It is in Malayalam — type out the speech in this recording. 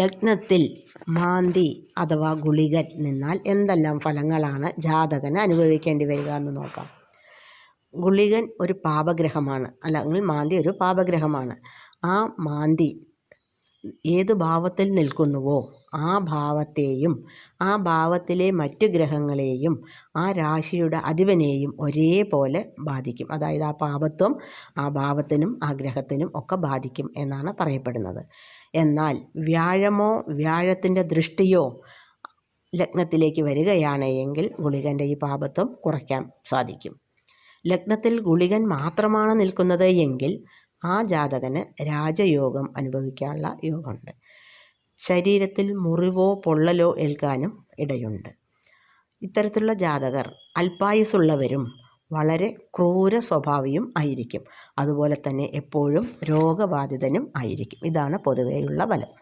ലഗ്നത്തിൽ മാന്തി അഥവാ ഗുളികൻ നിന്നാൽ എന്തെല്ലാം ഫലങ്ങളാണ് ജാതകന് അനുഭവിക്കേണ്ടി വരിക എന്ന് നോക്കാം. ഗുളികൻ ഒരു പാപഗ്രഹമാണ് അല്ലെങ്കിൽ മാന്തി ഒരു പാപഗ്രഹമാണ്. ആ മാന്തി ഏത് ഭാവത്തിൽ നിൽക്കുന്നുവോ ആ ഭാവത്തെയും ആ ഭാവത്തിലെ മറ്റു ഗ്രഹങ്ങളെയും ആ രാശിയുടെ അധിപനെയും ഒരേപോലെ ബാധിക്കും. അതായത് ആ പാപത്വം ആ ഭാവത്തിനും ആ ഗ്രഹത്തിനും ഒക്കെ ബാധിക്കും എന്നാണ് പറയപ്പെടുന്നത്. എന്നാൽ വ്യാഴമോ വ്യാഴത്തിന്റെ ദൃഷ്ടിയോ ലഗ്നത്തിലേക്ക് വരികയാണ് എങ്കിൽ ഗുളികന്റെ ഈ പാപത്വം കുറയ്ക്കാൻ സാധിക്കും. ലഗ്നത്തിൽ ഗുളികൻ മാത്രമാണ് നിൽക്കുന്നത് എങ്കിൽ ആ ജാതകന് രാജയോഗം അനുഭവിക്കാനുള്ള യോഗമുണ്ട്. ശരീരത്തിൽ മുറിവോ പൊള്ളലോ ഏൽക്കാനും ഇടയുണ്ട്. ഇത്തരത്തിലുള്ള ജാതകർ അല്പായുസുള്ളവരും വളരെ ക്രൂര സ്വഭാവിയും ആയിരിക്കും. അതുപോലെ തന്നെ എപ്പോഴും രോഗബാധിതനും ആയിരിക്കും. ഇതാണ് പൊതുവെയുള്ള ഫലം.